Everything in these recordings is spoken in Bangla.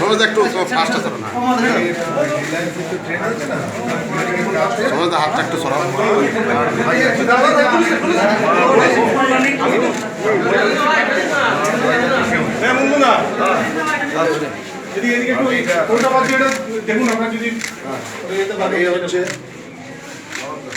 সমাজ একটু ফাস্ট আছে না? সমাজ হাতটা একটু সরাও। হ্যাঁ বন্ধুরা এদিকে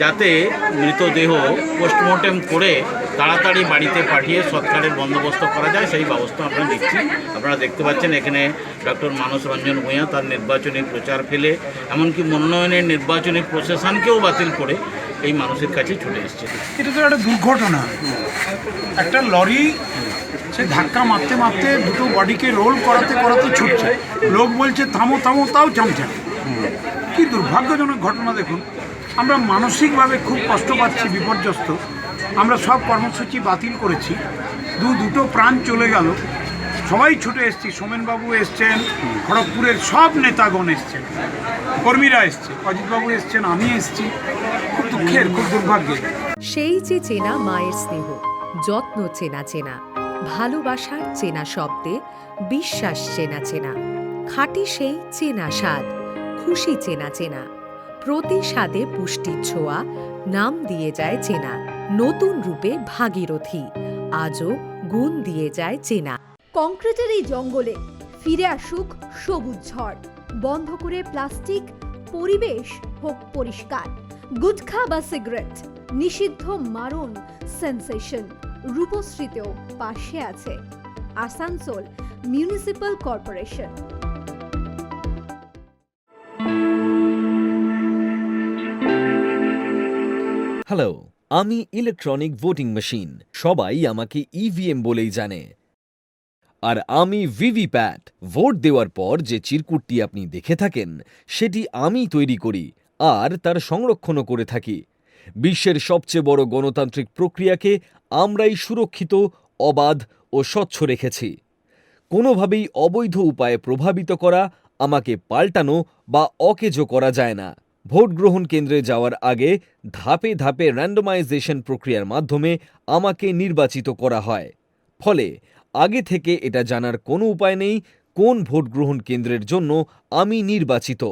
যাতে মৃতদেহ পোস্টমর্টেম করে তাড়াতাড়ি বাড়িতে পাঠিয়ে সৎকারের বন্দোবস্ত করা যায়, সেই ব্যবস্থা আমরা দিচ্ছি আপনারা দেখতে পাচ্ছেন এখানে ডক্টর মানস রঞ্জন ভূঁইয়া তার নির্বাচনী প্রচার ফেলে, এমনকি মনোনয়নের নির্বাচনী প্রসেশনকেও বাতিল করে এই মানুষের কাছে ছুটে এসছে। এটা তো একটা দুর্ঘটনা। একটা লরি, সে ধাক্কা মারতে মারতে দুটো বডিকে রোল করাতে করাতে ছুটছে। লোক বলছে, থামো থামো, তাও চামচা। কি দুর্ভাগ্যজনক ঘটনা দেখুন। আমরা মানসিকভাবে খুব কষ্ট পাচ্ছি, বিপর্যস্ত। আমরা সব কর্মসূচি বাতিল করেছি। দু, দুটো প্রাণ চলে গেল। সবাই ছুটে এসছি। সোমেনবাবু এসছেন, খড়গপুরের সব নেতাগণ এসছেন। কর্মীরা এসছে। অজিতবাবু এসছেন, আমি এসছি। খুব দুঃখের, খুব দুর্ভাগ্যের। সেই যে চেনা মায়ের স্নেহ, যত্ন চেনা চেনা, ভালোবাসার চেনা শব্দে বিশ্বাস চেনা চেনা, খাঁটি সেই চেনা স্বাদ, খুশি চেনা চেনা। প্রতি স্বাদে পুষ্টির ছোঁয়া, নাম দিয়ে যায় চেনা, নতুন রূপে ভাগীরথী, আজও গুণ দিয়ে যায় চেনা। কংক্রিটের এই জঙ্গলে ফিরে আসুক সবুজ ঝড়, বন্ধ করে প্লাস্টিক, পরিবেশ হোক পরিষ্কার। গুটখা বা সিগারেট, নিষিদ্ধ মারণ, সেন্সেশন, রূপশ্রীতেও পাশে আছে। Asansol municipal corporation. হ্যালো, আমি ইলেকট্রনিক ভোটিং মেশিন। সবাই আমাকে ইভিএম বলেই জানে। আর আমি ভিভিপ্যাট, ভোট দেওয়ার পর যে চিরকুটটি আপনি দেখে থাকেন, সেটি আমি তৈরি করি, আর তার সংরক্ষণও করে থাকি। বিশ্বের সবচেয়ে বড় গণতান্ত্রিক প্রক্রিয়াকে আমরাই সুরক্ষিত, অবাধ ও স্বচ্ছ রেখেছি। কোনোভাবেই অবৈধ উপায়ে প্রভাবিত করা, আমাকে পাল্টানো বা অকেজো করা যায় না। ভোট গ্রহণ কেন্দ্রে যাওয়ার আগে ধাপে ধাপে র্যান্ডমাইজেশন প্রক্রিয়ার মাধ্যমে আমাকে নির্বাচিত করা হয়। ফলে আগে থেকে এটা জানার কোনো উপায় নেই কোন ভোট গ্রহণ কেন্দ্রের জন্য আমি নির্বাচিত।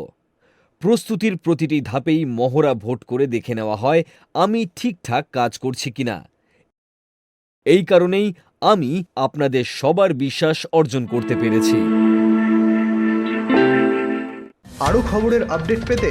প্রস্তুতির প্রতিটি ধাপেই মহড়া ভোট করে দেখে নেওয়া হয় আমি ঠিকঠাক কাজ করছি কিনা। এই কারণেই আমি আপনাদের সবার বিশ্বাস অর্জন করতে পেরেছি। আরও খবরের আপডেট পেতে